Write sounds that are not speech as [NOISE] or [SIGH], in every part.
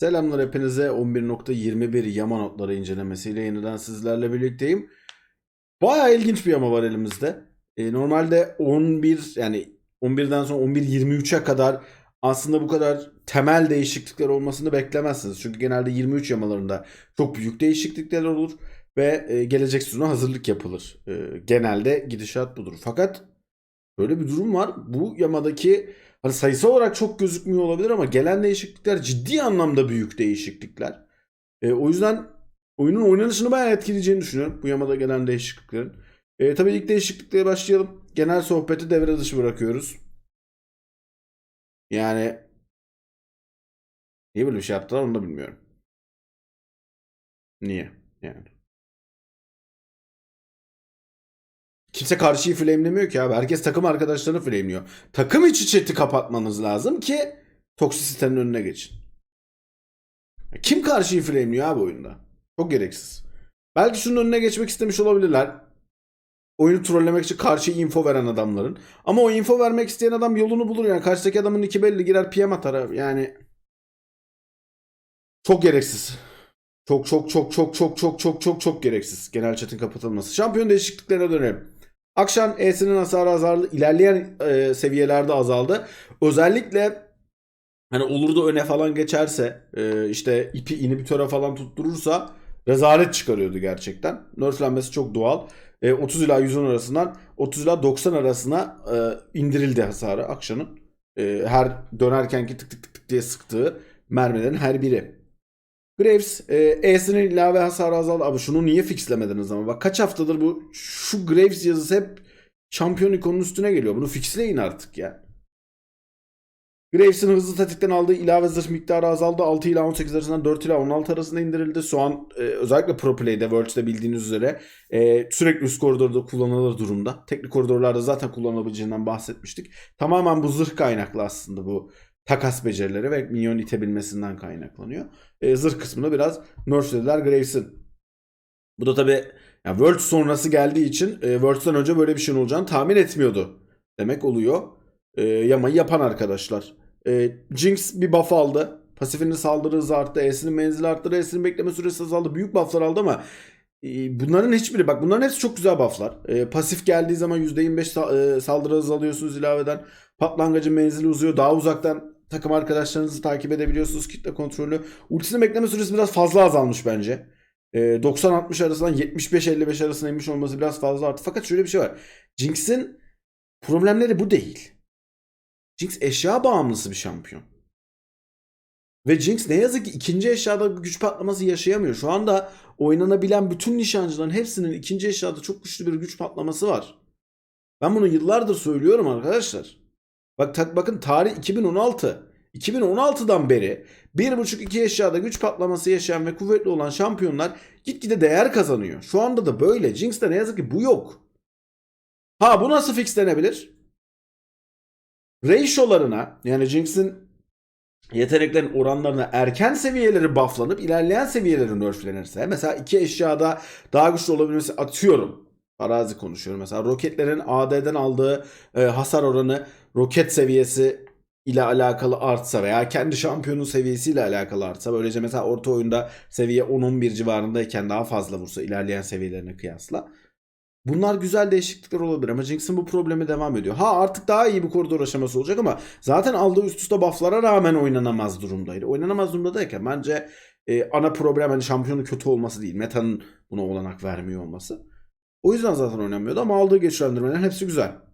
Selamlar hepinize 11.21 yama notları incelemesiyle yeniden sizlerle birlikteyim. Bayağı ilginç bir yama var elimizde. E, normalde 11 yani 11'den sonra 11.23'e kadar aslında bu kadar temel değişiklikler olmasını beklemezsiniz. Çünkü genelde 23 yamalarında çok büyük değişiklikler olur ve e, gelecek sezona hazırlık yapılır. E, genelde gidişat budur. Fakat böyle bir durum var. Bu yamadaki hani sayısı olarak çok gözükmüyor olabilir ama gelen değişiklikler ciddi anlamda büyük değişiklikler. E, o yüzden oyunun oynanışını bayağı etkileyeceğini düşünüyorum bu yamada gelen değişikliklerin. E, tabii ilk değişiklikle başlayalım. Genel sohbeti devre dışı bırakıyoruz. Yani niye böyle bir şey yaptılar onu da bilmiyorum. Niye? Yani. Kimse karşıyı flamelemiyor ki abi. Herkes takım arkadaşlarını flameliyor. Takım içi chat'i kapatmanız lazım ki toksisitenin önüne geçin. Kim karşıyı flameliyor abi oyunda? Çok gereksiz. Belki şunun önüne geçmek istemiş olabilirler. Oyunu trollemek için karşı info veren adamların. Ama o info vermek isteyen adam yolunu bulur yani. Karşıdaki adamın iki belli girer PM atar abi. Yani çok gereksiz. Çok çok çok çok çok çok çok çok çok gereksiz. Genel chat'in kapatılması. Şampiyon değişikliklerine dönelim. Akşam E'sinin hasarı azaldı. İlerleyen e, seviyelerde azaldı. Özellikle hani olur da öne falan geçerse e, işte ipi inhibitöre falan tutturursa rezalet çıkarıyordu gerçekten. Nerflenmesi çok doğal. E, 30 ila 110 arasından 30 ila 90 arasına e, indirildi hasarı Akşan'ın. E, her dönerkenki tık tık tık tık diye sıktığı mermilerin her biri. Graves e, E'sinin ilave hasarı azaldı. Abi şunu niye fixlemediniz ama bak kaç haftadır bu şu Graves yazısı hep şampiyon ikonunun üstüne geliyor. Bunu fixleyin artık ya. Graves'in hızlı tetikten aldığı ilave zırh miktarı azaldı. 6 ila 18 arasından 4 ila 16 arasında indirildi. Şu an e, özellikle Pro Play'de Worlds'te bildiğiniz üzere e, sürekli üst koridorda kullanılır durumda. Teknik koridorlarda zaten kullanılabileceğinden bahsetmiştik. Tamamen bu zırh kaynaklı aslında bu takas becerileri ve minyon itebilmesinden kaynaklanıyor. E, zırh kısmını biraz nerflediler Graves'in. Bu da tabi yani Worlds sonrası geldiği için e, Worlds'ten önce böyle bir şeyin olacağını tahmin etmiyordu. Demek oluyor. E, yamayı yapan arkadaşlar. E, Jinx bir buff aldı. Pasifinin saldırı hızı arttı. E'sinin menzili arttı. E'sinin bekleme süresi azaldı. Büyük bufflar aldı ama e, bunların hiçbiri bak bunların hepsi çok güzel bufflar. E, pasif geldiği zaman %25 sa- e, saldırı hızı alıyorsunuz ilaveden. Patlangıcın menzili uzuyor. Daha uzaktan takım arkadaşlarınızı takip edebiliyorsunuz kitle kontrolü. Ultisinin bekleme süresi biraz fazla azalmış bence. E, 90-60 arasından 75-55 arasına inmiş olması biraz fazla arttı. Fakat şöyle bir şey var. Jinx'in problemleri bu değil. Jinx eşya bağımlısı bir şampiyon. Ve Jinx ne yazık ki ikinci eşyada güç patlaması yaşayamıyor. Şu anda oynanabilen bütün nişancıların hepsinin ikinci eşyada çok güçlü bir güç patlaması var. Ben bunu yıllardır söylüyorum arkadaşlar. Bak bakın tarih 2016. 2016'dan beri 1.5-2 eşyada güç patlaması yaşayan ve kuvvetli olan şampiyonlar gitgide değer kazanıyor. Şu anda da böyle. Jinx'te ne yazık ki bu yok. Ha bu nasıl fixlenebilir? Ratio'larına yani Jinx'in yeteneklerin oranlarına erken seviyeleri bufflanıp ilerleyen seviyeleri nerflenirse mesela iki eşyada daha güçlü olabilmesi atıyorum. Arazi konuşuyorum. Mesela roketlerin AD'den aldığı e, hasar oranı roket seviyesi ile alakalı artsa veya kendi şampiyonun seviyesiyle alakalı artsa böylece mesela orta oyunda seviye 10-11 civarındayken daha fazla vursa ilerleyen seviyelerine kıyasla. Bunlar güzel değişiklikler olabilir ama Jinx'in bu problemi devam ediyor. Ha artık daha iyi bir koridor aşaması olacak ama zaten aldığı üst üste bufflara rağmen oynanamaz durumdaydı. Oynanamaz durumdayken bence e, ana problem hani şampiyonun kötü olması değil. Meta'nın buna olanak vermiyor olması. O yüzden zaten oynamıyordu ama aldığı güçlendirmelerin hepsi güzel.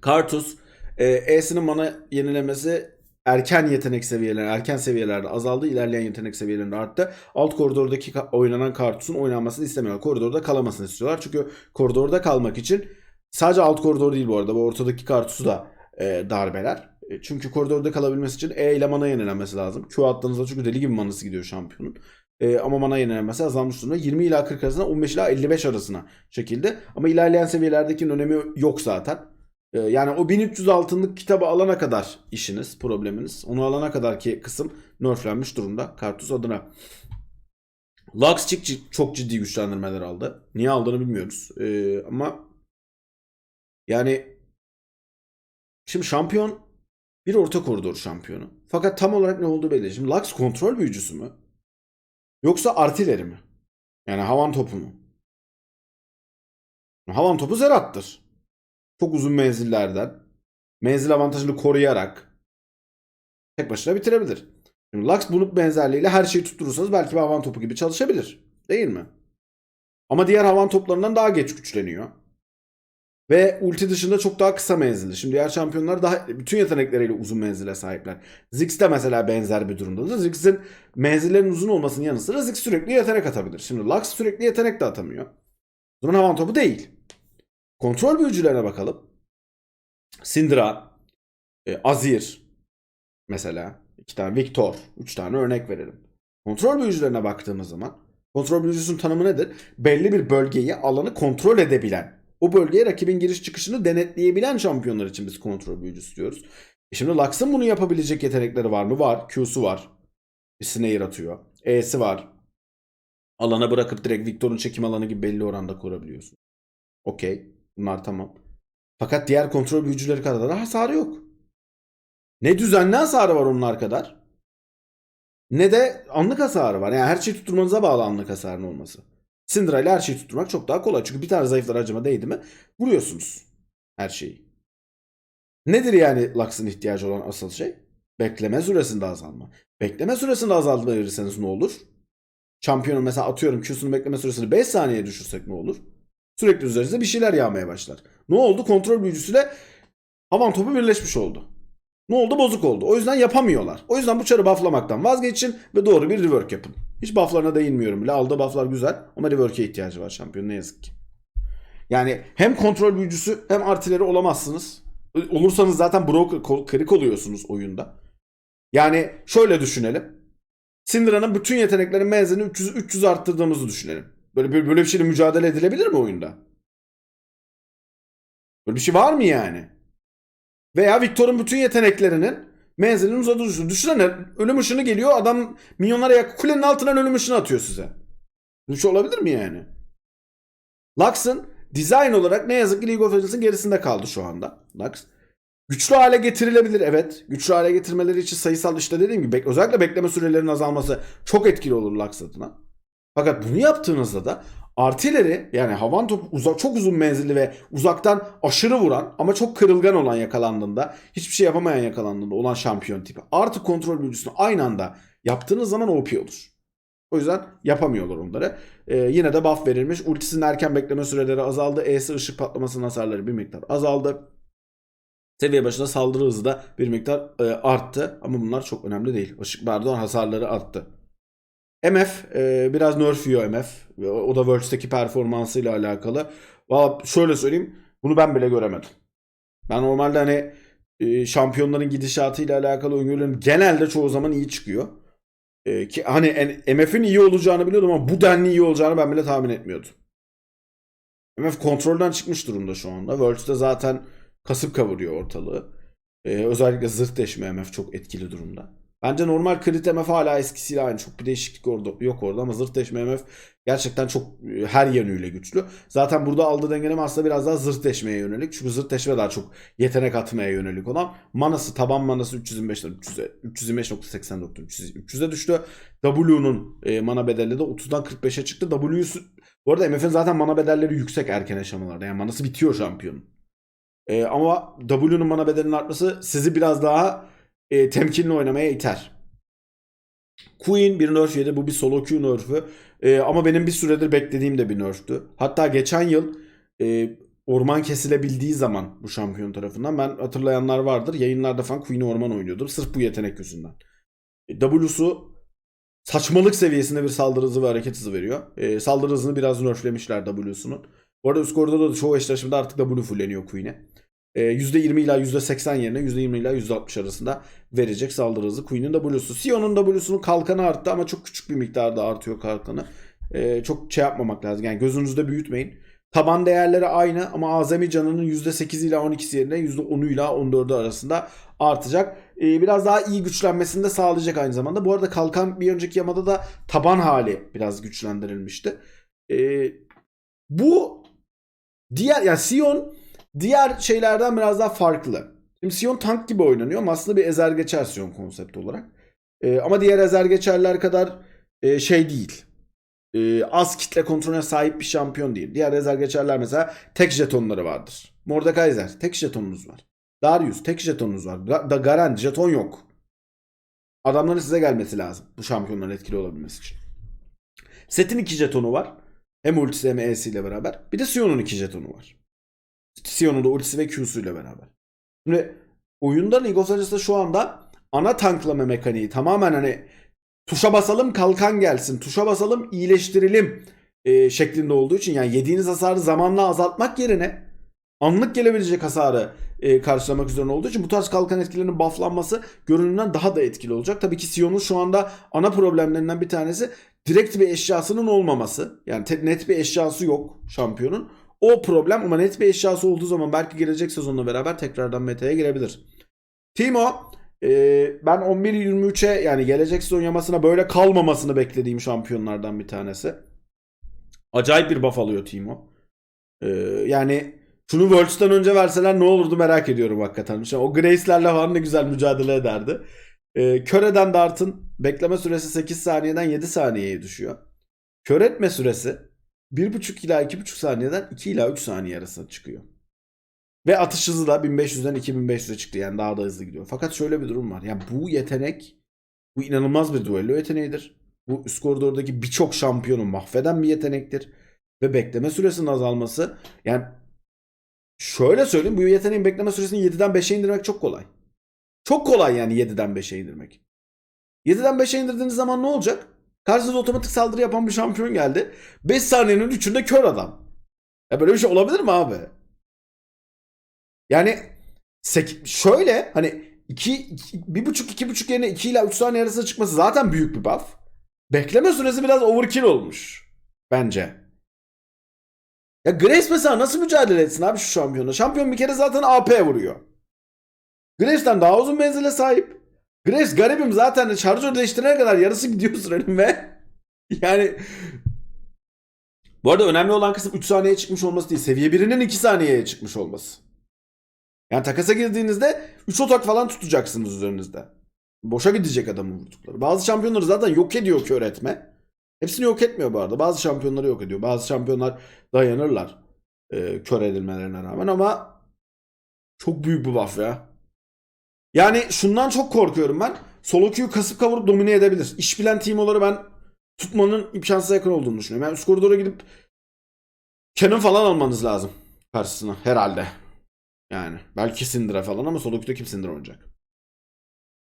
Kartus E'sinin mana yenilemesi erken yetenek seviyeleri, erken seviyelerde azaldı. ilerleyen yetenek seviyelerinde arttı. Alt koridordaki oynanan Kartus'un oynanmasını istemiyorlar. Koridorda kalamasını istiyorlar. Çünkü koridorda kalmak için sadece alt koridor değil bu arada. Bu ortadaki Kartus'u da e, darbeler. E, çünkü koridorda kalabilmesi için E ile mana yenilenmesi lazım. Q attığınızda çünkü deli gibi manası gidiyor şampiyonun. E, ama mana yenilenmesi azalmış durumda. 20 ila 40 arasına 15 ila 55 arasına çekildi. Ama ilerleyen seviyelerdeki önemi yok zaten. Ee, Yani o 1300 altınlık kitabı alana kadar işiniz, probleminiz. Onu alana kadar ki kısım nerflenmiş durumda Kartus adına. Lux çok, çok ciddi güçlendirmeler aldı. Niye aldığını bilmiyoruz. Ee, ama yani şimdi şampiyon bir orta koridor şampiyonu. Fakat tam olarak ne olduğu belli. Şimdi Lux kontrol büyücüsü mü? Yoksa artileri mi? Yani havan topu mu? Havan topu Zerat'tır. Çok uzun menzillerden menzil avantajını koruyarak tek başına bitirebilir. Şimdi Lux bunun benzerliğiyle her şeyi tutturursanız belki bir havan topu gibi çalışabilir. Değil mi? Ama diğer havan toplarından daha geç güçleniyor. Ve ulti dışında çok daha kısa menzilli. Şimdi diğer şampiyonlar daha bütün yetenekleriyle uzun menzile sahipler. Ziggs de mesela benzer bir durumdadır. Ziggs'in menzillerinin uzun olmasının yanı sıra Ziggs sürekli yetenek atabilir. Şimdi Lux sürekli yetenek de atamıyor. O zaman havan topu değil. Kontrol büyücülerine bakalım. Syndra, e, Azir mesela iki tane Victor, üç tane örnek verelim. Kontrol büyücülerine baktığımız zaman kontrol büyücüsünün tanımı nedir? Belli bir bölgeyi, alanı kontrol edebilen, o bölgeye rakibin giriş çıkışını denetleyebilen şampiyonlar için biz kontrol büyücüsü diyoruz. E şimdi Lux'ın bunu yapabilecek yetenekleri var mı? Var. Q'su var. Bir snare atıyor. E'si var. Alana bırakıp direkt Victor'un çekim alanı gibi belli oranda kurabiliyorsun. Okey. Bunlar tamam. Fakat diğer kontrol büyücüleri kadar da hasarı yok. Ne düzenli hasarı var onlar kadar. Ne de anlık hasarı var. Yani her şeyi tutturmanıza bağlı anlık hasarın olması. Syndra ile her şeyi tutturmak çok daha kolay. Çünkü bir tane zayıflar acıma değdi mi vuruyorsunuz her şeyi. Nedir yani Lux'ın ihtiyacı olan asıl şey? Bekleme süresinde azalma. Bekleme süresinde azalma verirseniz ne olur? Şampiyonun mesela atıyorum Q'sunun bekleme süresini 5 saniyeye düşürsek ne olur? Sürekli üzerinize bir şeyler yağmaya başlar. Ne oldu? Kontrol büyücüsüyle havan topu birleşmiş oldu. Ne oldu? Bozuk oldu. O yüzden yapamıyorlar. O yüzden bu çarı bufflamaktan vazgeçin ve doğru bir rework yapın. Hiç bufflarına değinmiyorum bile. Aldığı bufflar güzel ama rework'e ihtiyacı var şampiyon ne yazık ki. Yani hem kontrol büyücüsü hem artileri olamazsınız. Olursanız zaten broker kırık oluyorsunuz oyunda. Yani şöyle düşünelim. Syndra'nın bütün yeteneklerin menzilini 300 300 arttırdığımızı düşünelim. Böyle böyle böyle bir şeyle mücadele edilebilir mi oyunda? Böyle bir şey var mı yani? Veya Victor'un bütün yeteneklerinin menzilinin uzadığı düşün. Düşünsene ölüm ışını geliyor adam milyonlara yakın kulenin altından ölüm ışını atıyor size. Bu şey olabilir mi yani? Lux'ın design olarak ne yazık ki League of Legends'ın gerisinde kaldı şu anda. Lux. Güçlü hale getirilebilir evet. Güçlü hale getirmeleri için sayısal işte dediğim gibi özellikle bekleme sürelerinin azalması çok etkili olur Lux adına. Fakat bunu yaptığınızda da artileri yani havan topu uzak, çok uzun menzilli ve uzaktan aşırı vuran ama çok kırılgan olan yakalandığında hiçbir şey yapamayan yakalandığında olan şampiyon tipi. Artı kontrol büyücüsünü aynı anda yaptığınız zaman OP olur. O yüzden yapamıyorlar onları. Ee, yine de buff verilmiş. Ultisinin erken bekleme süreleri azaldı. E'si ışık patlamasının hasarları bir miktar azaldı. Seviye başına saldırı hızı da bir miktar e, arttı. Ama bunlar çok önemli değil. Işık pardon hasarları arttı. MF e, biraz nerf yiyor MF. O da Worlds'teki performansıyla alakalı. Valla şöyle söyleyeyim. Bunu ben bile göremedim. Ben normalde hani e, şampiyonların gidişatıyla alakalı öngörülerim genelde çoğu zaman iyi çıkıyor. E, ki hani MF'in iyi olacağını biliyordum ama bu denli iyi olacağını ben bile tahmin etmiyordum. MF kontrolden çıkmış durumda şu anda. Worlds'te zaten kasıp kavuruyor ortalığı. E, özellikle zırh deşme MF çok etkili durumda. Bence normal crit MF hala eskisiyle aynı. Çok bir değişiklik orada yok orada ama zırh deşme MF gerçekten çok e, her yönüyle güçlü. Zaten burada aldığı dengeleme aslında biraz daha zırh deşmeye yönelik. Çünkü zırh deşme daha çok yetenek atmaya yönelik olan. Manası taban manası 325'ten 300'e 325.84 300, 300'e düştü. W'nun e, mana bedeli de 30'dan 45'e çıktı. W'su bu arada MF'in zaten mana bedelleri yüksek erken aşamalarda. Yani manası bitiyor şampiyonun. E, ama W'nun mana bedelinin artması sizi biraz daha e, temkinli oynamaya iter. Queen bir nerf yedi. Bu bir solo Q nerf'ü. E, ama benim bir süredir beklediğim de bir nerf'tü. Hatta geçen yıl e, orman kesilebildiği zaman bu şampiyon tarafından ben hatırlayanlar vardır. Yayınlarda falan Queen'i orman oynuyordum. Sırf bu yetenek yüzünden. E, W'su saçmalık seviyesinde bir saldırı hızı ve hareket hızı veriyor. E, saldırı hızını biraz nerflemişler W'sunun. Bu arada üst da çoğu eşleşmede artık W fulleniyor Queen'e. %20 ila %80 yerine %20 ila %60 arasında verecek saldırı hızı Queen'in W'su. Sion'un W'sunun kalkanı arttı ama çok küçük bir miktarda artıyor kalkanı. Ee, çok şey yapmamak lazım. Yani gözünüzde büyütmeyin. Taban değerleri aynı ama azami canının %8 ila 12'si yerine %10'u ila 14'ü arasında artacak. Ee, biraz daha iyi güçlenmesini de sağlayacak aynı zamanda. Bu arada kalkan bir önceki yamada da taban hali biraz güçlendirilmişti. Ee, bu diğer yani Sion diğer şeylerden biraz daha farklı. Şimdi Sion tank gibi oynanıyor ama aslında bir ezer geçer Sion konsept olarak. Ee, ama diğer ezer geçerler kadar e, şey değil. Ee, az kitle kontrolüne sahip bir şampiyon değil. Diğer ezer geçerler mesela tek jetonları vardır. Mordekaiser tek jetonunuz var. Darius tek jetonunuz var. Da Garen jeton yok. Adamların size gelmesi lazım. Bu şampiyonların etkili olabilmesi için. Set'in iki jetonu var. Hem ultisi hem E'si ile beraber. Bir de Sion'un iki jetonu var. Sion'un da ultisi ve Q'su ile beraber. Şimdi oyunda League of Legends'da şu anda ana tanklama mekaniği tamamen hani tuşa basalım kalkan gelsin, tuşa basalım iyileştirelim e, şeklinde olduğu için yani yediğiniz hasarı zamanla azaltmak yerine anlık gelebilecek hasarı e, karşılamak üzerine olduğu için bu tarz kalkan etkilerinin bufflanması görünümden daha da etkili olacak. Tabii ki Sion'un şu anda ana problemlerinden bir tanesi direkt bir eşyasının olmaması. Yani net bir eşyası yok şampiyonun. O problem ama net bir eşyası olduğu zaman belki gelecek sezonla beraber tekrardan meta'ya girebilir. Timo e, ben 11-23'e yani gelecek sezon yamasına böyle kalmamasını beklediğim şampiyonlardan bir tanesi. Acayip bir buff alıyor Timo. E, yani şunu Worlds'tan önce verseler ne olurdu merak ediyorum hakikaten. Şimdi o Grace'lerle falan ne güzel mücadele ederdi. E, kör eden Dart'ın bekleme süresi 8 saniyeden 7 saniyeye düşüyor. Kör etme süresi 1.5 ila 2.5 saniyeden 2 ila 3 saniye arasında çıkıyor. Ve atış hızı da 1500'den 2500'e çıktı. Yani daha da hızlı gidiyor. Fakat şöyle bir durum var. Yani bu yetenek bu inanılmaz bir duello yeteneğidir. Bu üst koridordaki birçok şampiyonu mahveden bir yetenektir. Ve bekleme süresinin azalması yani şöyle söyleyeyim bu yeteneğin bekleme süresini 7'den 5'e indirmek çok kolay. Çok kolay yani 7'den 5'e indirmek. 7'den 5'e indirdiğiniz zaman ne olacak? Karşınıza otomatik saldırı yapan bir şampiyon geldi. 5 saniyenin 3'ünde kör adam. Ya böyle bir şey olabilir mi abi? Yani şöyle hani 2 1.5 2.5 yerine 2 ile 3 saniye arasında çıkması zaten büyük bir buff. Bekleme süresi biraz overkill olmuş bence. Ya Grace mesela nasıl mücadele etsin abi şu şampiyonla? Şampiyon bir kere zaten AP vuruyor. Grace'den daha uzun menzile sahip. Grace garibim zaten şarjör değiştirene kadar yarısı gidiyor sürenin ve [LAUGHS] yani bu arada önemli olan kısım 3 saniyeye çıkmış olması değil. Seviye 1'inin 2 saniyeye çıkmış olması. Yani takasa girdiğinizde 3 otak falan tutacaksınız üzerinizde. Boşa gidecek adamın vurdukları. Bazı şampiyonları zaten yok ediyor kör etme. Hepsini yok etmiyor bu arada. Bazı şampiyonları yok ediyor. Bazı şampiyonlar dayanırlar e, kör edilmelerine rağmen ama çok büyük bir buff ya. Yani şundan çok korkuyorum ben. Solo queue'yu kasıp kavurup domine edebilir. İş bilen teamoları ben tutmanın imkansıza yakın olduğunu düşünüyorum. Yani üst koridora gidip Canon falan almanız lazım karşısına herhalde. Yani belki Syndra falan ama solo queue'da kim Syndra oynayacak?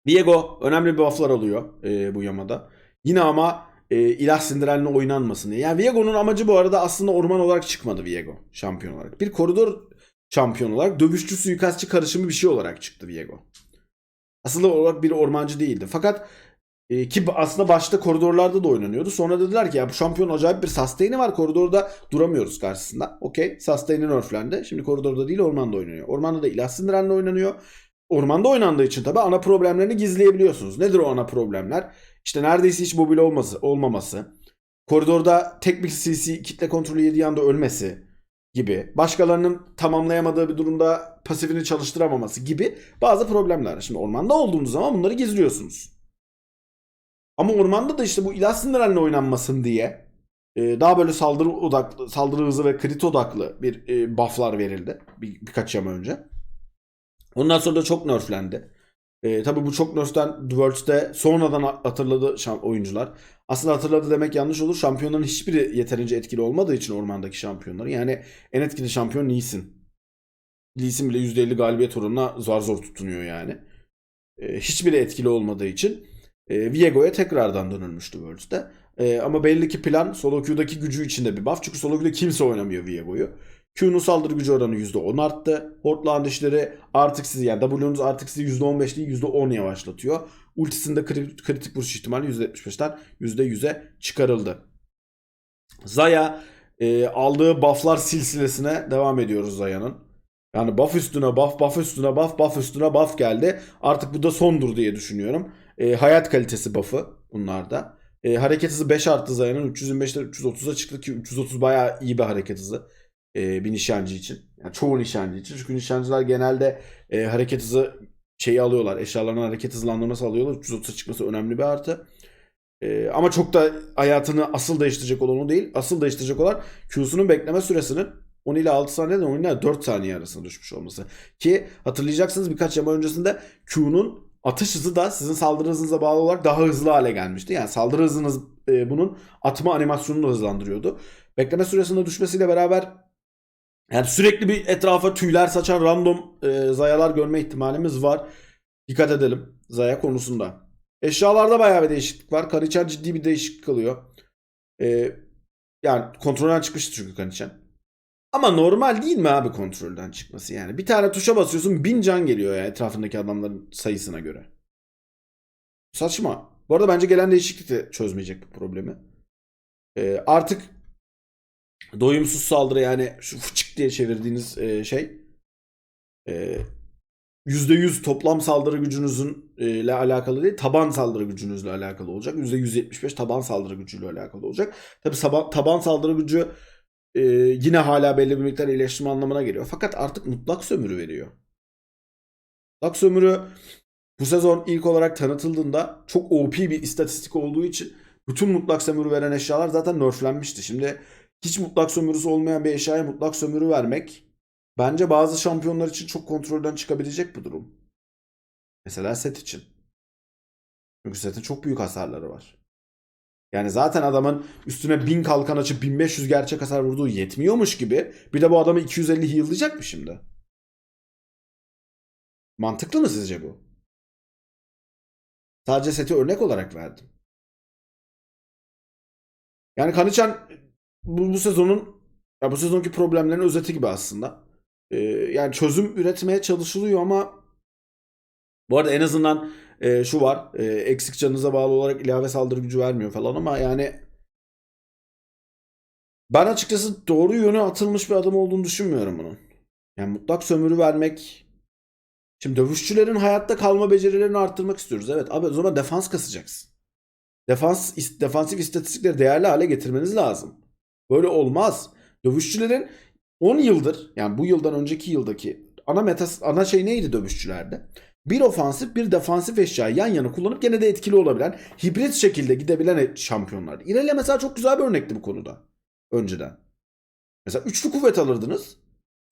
Viego önemli bir bufflar alıyor e, bu yamada. Yine ama e, ilah sindirenle oynanmasın diye. Yani Viego'nun amacı bu arada aslında orman olarak çıkmadı Viego şampiyon olarak. Bir koridor şampiyon olarak dövüşçü suikastçı karışımı bir şey olarak çıktı Viego. Aslında olarak bir ormancı değildi. Fakat e, ki aslında başta koridorlarda da oynanıyordu. Sonra dediler ki ya bu şampiyon acayip bir sustain'i var. Koridorda duramıyoruz karşısında. Okey. Sustain'i nerflendi. Şimdi koridorda değil ormanda oynanıyor. Ormanda da ilah sindirenle oynanıyor. Ormanda oynandığı için tabii ana problemlerini gizleyebiliyorsunuz. Nedir o ana problemler? İşte neredeyse hiç mobil olması, olmaması. Koridorda tek bir CC kitle kontrolü yediği anda ölmesi gibi. Başkalarının tamamlayamadığı bir durumda pasifini çalıştıramaması gibi bazı problemler. Şimdi ormanda olduğunuz zaman bunları gizliyorsunuz. Ama ormanda da işte bu ilah sindirenle oynanmasın diye e, daha böyle saldırı odaklı, saldırı hızı ve crit odaklı bir e, bufflar verildi bir, birkaç yama önce. Ondan sonra da çok nerflendi. E, tabii bu çok nerften Worlds'te sonradan hatırladı oyuncular. Aslında hatırladı demek yanlış olur. Şampiyonların hiçbiri yeterince etkili olmadığı için ormandaki şampiyonların. Yani en etkili şampiyon Lee Sin. Lee Sin bile %50 galibiyet oranına zar zor tutunuyor yani. E, hiçbiri etkili olmadığı için e, Viego'ya tekrardan dönülmüştü Worlds'te. E, ama belli ki plan solo queue'daki gücü içinde bir buff. Çünkü solo queue'da kimse oynamıyor Viego'yu. Q'nun saldırı gücü oranı %10 arttı. Hortland işleri artık sizi yani W'nuz artık sizi %15 değil %10 yavaşlatıyor. Ultisinde kri- kritik vuruş ihtimali %75'ten %100'e çıkarıldı. Zaya e, aldığı bufflar silsilesine devam ediyoruz Zaya'nın. Yani buff üstüne buff, buff üstüne buff, buff üstüne buff geldi. Artık bu da sondur diye düşünüyorum. E, hayat kalitesi buff'ı bunlarda. E, hareket hızı 5 arttı Zaya'nın. 325'ten 330'a çıktı ki 330 bayağı iyi bir hareket hızı. E, bir nişancı için. Yani çoğu nişancı için. Çünkü nişancılar genelde e, hareket hızı şeyi alıyorlar. Eşyalarının hareket hızlandırması alıyorlar. 330 çıkması önemli bir artı. E, ama çok da hayatını asıl değiştirecek olan o değil. Asıl değiştirecek olan Q'sunun bekleme süresinin 10 ile 6 saniyeden 10 ile 4 saniye arasında düşmüş olması. Ki hatırlayacaksınız birkaç yama öncesinde Q'nun atış hızı da sizin saldırı hızınıza bağlı olarak daha hızlı hale gelmişti. Yani saldırı hızınız e, bunun atma animasyonunu hızlandırıyordu. Bekleme süresinin düşmesiyle beraber yani sürekli bir etrafa tüyler saçan random e, zayalar görme ihtimalimiz var. Dikkat edelim zaya konusunda. Eşyalarda bayağı bir değişiklik var. Kaniçen ciddi bir değişiklik alıyor. E, yani kontrolden çıkmıştı çünkü Kaniçen. Ama normal değil mi abi kontrolden çıkması yani? Bir tane tuşa basıyorsun bin can geliyor ya etrafındaki adamların sayısına göre. Saçma. Bu arada bence gelen değişiklik de çözmeyecek bu problemi. Ee, artık doyumsuz saldırı yani şu fıçık diye çevirdiğiniz e, şey e, %100 toplam saldırı gücünüzün e, ile alakalı değil, taban saldırı gücünüzle alakalı olacak. %175 taban saldırı gücüyle alakalı olacak. Tabi taban saldırı gücü e, yine hala belli bir miktar iyileştirme anlamına geliyor. Fakat artık mutlak sömürü veriyor. Mutlak sömürü bu sezon ilk olarak tanıtıldığında çok OP bir istatistik olduğu için bütün mutlak sömürü veren eşyalar zaten nerflenmişti. Şimdi hiç mutlak sömürüsü olmayan bir eşyaya mutlak sömürü vermek bence bazı şampiyonlar için çok kontrolden çıkabilecek bir durum. Mesela set için. Çünkü setin çok büyük hasarları var. Yani zaten adamın üstüne 1000 kalkan açıp 1500 gerçek hasar vurduğu yetmiyormuş gibi bir de bu adamı 250 heal'layacak mı şimdi? Mantıklı mı sizce bu? Sadece seti örnek olarak verdim. Yani Kanichan bu, bu sezonun ya bu sezonki problemlerin özeti gibi aslında. Ee, yani çözüm üretmeye çalışılıyor ama bu arada en azından e, şu var. E, eksik canınıza bağlı olarak ilave saldırı gücü vermiyor falan ama yani ben açıkçası doğru yöne atılmış bir adım olduğunu düşünmüyorum bunun. Yani mutlak sömürü vermek Şimdi dövüşçülerin hayatta kalma becerilerini arttırmak istiyoruz. Evet abi o zaman defans kasacaksın. Defans, defansif istatistikleri değerli hale getirmeniz lazım. Böyle olmaz. Dövüşçülerin 10 yıldır yani bu yıldan önceki yıldaki ana meta ana şey neydi dövüşçülerde? Bir ofansif bir defansif eşya yan yana kullanıp gene de etkili olabilen hibrit şekilde gidebilen şampiyonlar. İrelia mesela çok güzel bir örnekti bu konuda. Önceden. Mesela üçlü kuvvet alırdınız.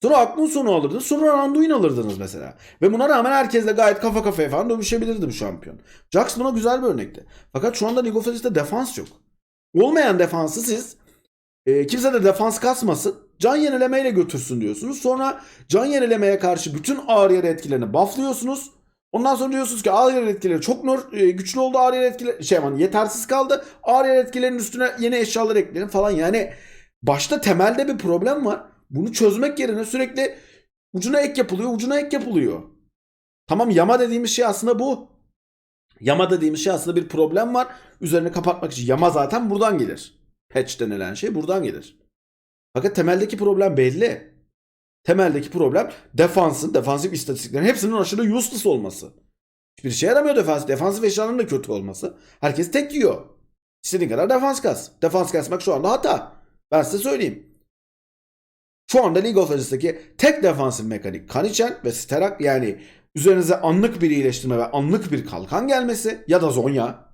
Sonra aklın sonu alırdınız. Sonra Randuin alırdınız mesela. Ve buna rağmen herkesle gayet kafa kafaya falan dövüşebilirdi bu şampiyon. Jax buna güzel bir örnekti. Fakat şu anda League of Legends'te defans yok. Olmayan defansı siz e, kimse de defans kasmasın. Can yenilemeyle götürsün diyorsunuz. Sonra can yenilemeye karşı bütün ağır yer etkilerini bufflıyorsunuz. Ondan sonra diyorsunuz ki ağır yer etkileri çok nur, e, güçlü oldu ağır yer etkileri şey aman yetersiz kaldı. Ağır yer etkilerinin üstüne yeni eşyalar ekleyin falan. Yani başta temelde bir problem var. Bunu çözmek yerine sürekli ucuna ek yapılıyor, ucuna ek yapılıyor. Tamam yama dediğimiz şey aslında bu. Yama dediğimiz şey aslında bir problem var. Üzerine kapatmak için yama zaten buradan gelir. Patch denilen şey buradan gelir. Fakat temeldeki problem belli. Temeldeki problem defansın, defansif istatistiklerin hepsinin aşırı useless olması. Hiçbir şey yaramıyor defans. Defansif eşyaların da kötü olması. Herkes tek yiyor. İstediğin kadar defans kas. Defans kasmak şu anda hata. Ben size söyleyeyim. Şu anda League of Legends'daki tek defansif mekanik Kanichen ve Sterak yani üzerinize anlık bir iyileştirme ve anlık bir kalkan gelmesi ya da Zonya.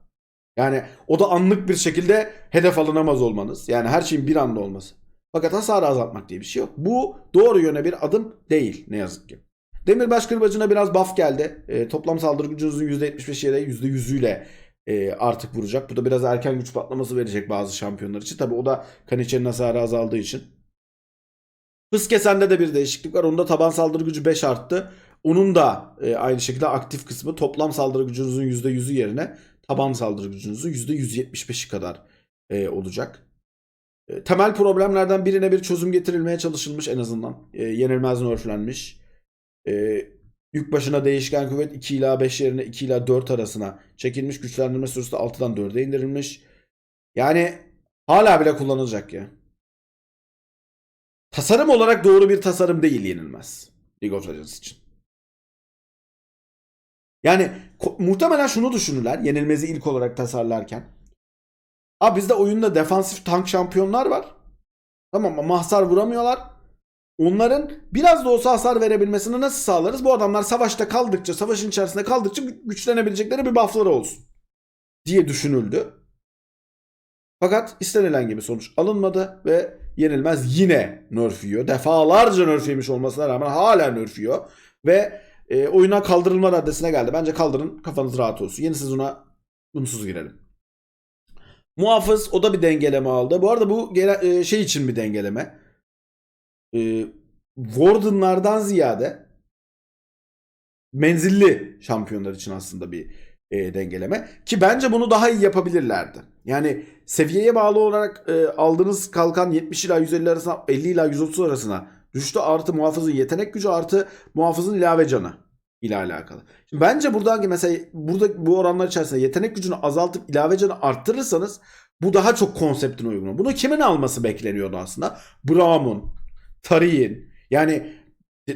Yani o da anlık bir şekilde hedef alınamaz olmanız. Yani her şeyin bir anda olması. Fakat hasarı azaltmak diye bir şey yok. Bu doğru yöne bir adım değil ne yazık ki. Demirbaş kırbacına biraz buff geldi. E, toplam saldırı gücünüzün %75 yere %100'üyle e, artık vuracak. Bu da biraz erken güç patlaması verecek bazı şampiyonlar için. Tabi o da Kaniçe'nin hasarı azaldığı için. Hız kesende de bir değişiklik var. Onda taban saldırı gücü 5 arttı. Onun da e, aynı şekilde aktif kısmı toplam saldırı gücünüzün %100'ü yerine taban saldırı gücünüzün %175'i kadar e, olacak. E, temel problemlerden birine bir çözüm getirilmeye çalışılmış en azından. E, yenilmez nerflenmiş. E, yük başına değişken kuvvet 2 ila 5 yerine 2 ila 4 arasına çekilmiş. Güçlendirme süresi de 6'dan 4'e indirilmiş. Yani hala bile kullanılacak ya. Tasarım olarak doğru bir tasarım değil yenilmez. League of Legends için. Yani muhtemelen şunu düşünürler yenilmezi ilk olarak tasarlarken. Abi bizde oyunda defansif tank şampiyonlar var. Tamam ama hasar vuramıyorlar. Onların biraz da olsa hasar verebilmesini nasıl sağlarız? Bu adamlar savaşta kaldıkça, savaşın içerisinde kaldıkça gü- güçlenebilecekleri bir buffları olsun diye düşünüldü. Fakat istenilen gibi sonuç alınmadı ve yenilmez yine nerf yiyor. Defalarca nerf yemiş olmasına rağmen hala nerf yiyor. Ve e, oyuna kaldırılma raddesine geldi. Bence kaldırın kafanız rahat olsun. Yeni sezona bunsuz girelim. Muhafız o da bir dengeleme aldı. Bu arada bu gele- e, şey için bir dengeleme. E, Warden'lardan ziyade menzilli şampiyonlar için aslında bir e, dengeleme. Ki bence bunu daha iyi yapabilirlerdi. Yani seviyeye bağlı olarak e, aldığınız kalkan 70 ila 150 arasına 50 ila 130 arasına düştü artı muhafızın yetenek gücü artı muhafızın ilave canı ile alakalı. Şimdi bence buradan mesela burada bu oranlar içerisinde yetenek gücünü azaltıp ilave canı arttırırsanız bu daha çok konseptine uygun. Bunu kimin alması bekleniyordu aslında? Braum'un, Tarihin yani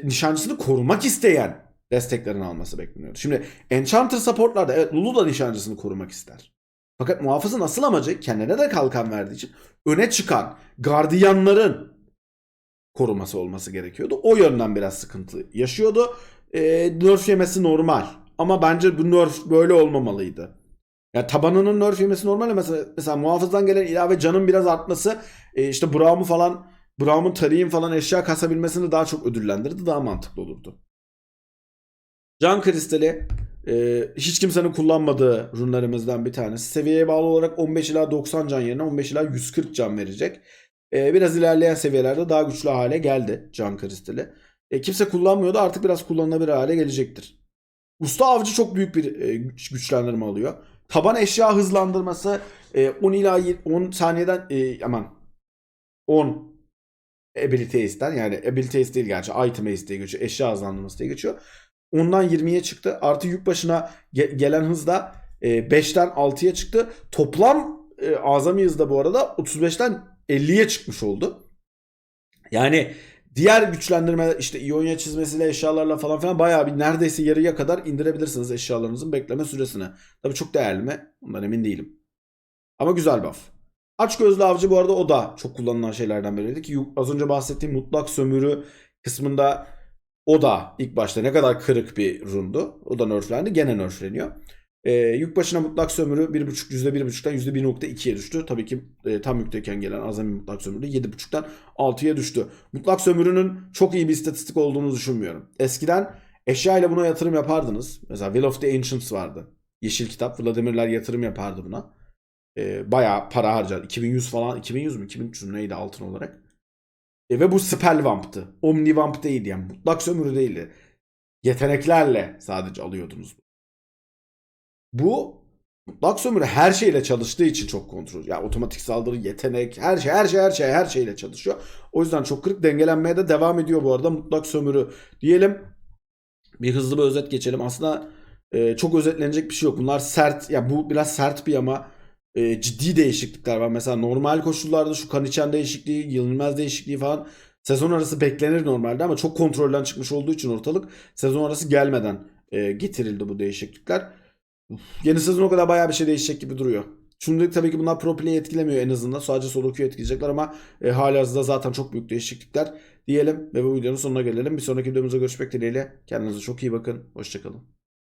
nişancısını korumak isteyen desteklerini alması bekleniyordu. Şimdi Enchanter supportlarda evet Lulu da nişancısını korumak ister. Fakat muhafızın asıl amacı kendine de kalkan verdiği için öne çıkan gardiyanların koruması olması gerekiyordu. O yönden biraz sıkıntı yaşıyordu. E, nerf yemesi normal. Ama bence bu nerf böyle olmamalıydı. Ya tabanının nerf yemesi normal mesela, mesela muhafızdan gelen ilave canın biraz artması e, işte Braum'u falan Braum'un tarihin falan eşya kasabilmesini daha çok ödüllendirdi. Daha mantıklı olurdu. Can kristali e, hiç kimsenin kullanmadığı runlarımızdan bir tanesi. Seviyeye bağlı olarak 15 ila 90 can yerine 15 ila 140 can verecek. E, biraz ilerleyen seviyelerde daha güçlü hale geldi can kristali. E, kimse kullanmıyordu artık biraz kullanılabilir hale gelecektir. Usta avcı çok büyük bir e, güç- güçlendirme alıyor. Taban eşya hızlandırması e, 10 ila 10 saniyeden e, aman 10 ability ace'den yani ability ace değil gerçi item ace diye geçiyor. Eşya hızlandırması diye geçiyor. Ondan 20'ye çıktı. Artı yük başına ge- gelen hız da e, 5'ten 6'ya çıktı. Toplam e, azami hızda bu arada 35'ten 50'ye çıkmış oldu. Yani diğer güçlendirme işte İonya çizmesiyle eşyalarla falan filan bayağı bir neredeyse yarıya kadar indirebilirsiniz eşyalarınızın bekleme süresini. Tabii çok değerli mi? Ondan emin değilim. Ama güzel buff. Aç gözlü avcı bu arada o da çok kullanılan şeylerden biriydi ki az önce bahsettiğim mutlak sömürü kısmında o da ilk başta ne kadar kırık bir rundu. O da nerflendi. Gene nerfleniyor. Ee, yük başına mutlak sömürü %1.5, %1.5'tan %1.2'ye düştü. Tabii ki e, tam yükteyken gelen azami mutlak sömürü 7.5'tan 6'ya düştü. Mutlak sömürünün çok iyi bir istatistik olduğunu düşünmüyorum. Eskiden eşya ile buna yatırım yapardınız. Mesela Will of the Ancients vardı. Yeşil kitap. Vladimirler yatırım yapardı buna. Ee, bayağı para harcar. 2100 falan. 2100 mü? 2300 mü neydi altın olarak? E, ve bu Spellvamp'tı. Omnivamp değildi yani. Mutlak sömürü değildi. Yeteneklerle sadece alıyordunuz. Bu mutlak sömürü her şeyle çalıştığı için çok kontrol. Ya otomatik saldırı, yetenek, her şey, her şey, her şey, her şeyle çalışıyor. O yüzden çok kırık dengelenmeye de devam ediyor bu arada mutlak sömürü. Diyelim bir hızlı bir özet geçelim. Aslında e, çok özetlenecek bir şey yok. Bunlar sert, ya bu biraz sert bir ama e, ciddi değişiklikler var. Mesela normal koşullarda şu kan içen değişikliği, yenilmez değişikliği falan sezon arası beklenir normalde ama çok kontrolden çıkmış olduğu için ortalık sezon arası gelmeden e, getirildi bu değişiklikler. Yeni sezon o kadar bayağı bir şey değişecek gibi duruyor. Şimdilik tabii ki bunlar pro etkilemiyor en azından. Sadece solo etkileyecekler ama e, halihazırda zaten çok büyük değişiklikler diyelim ve bu videonun sonuna gelelim. Bir sonraki videomuzda görüşmek dileğiyle. Kendinize çok iyi bakın. Hoşçakalın.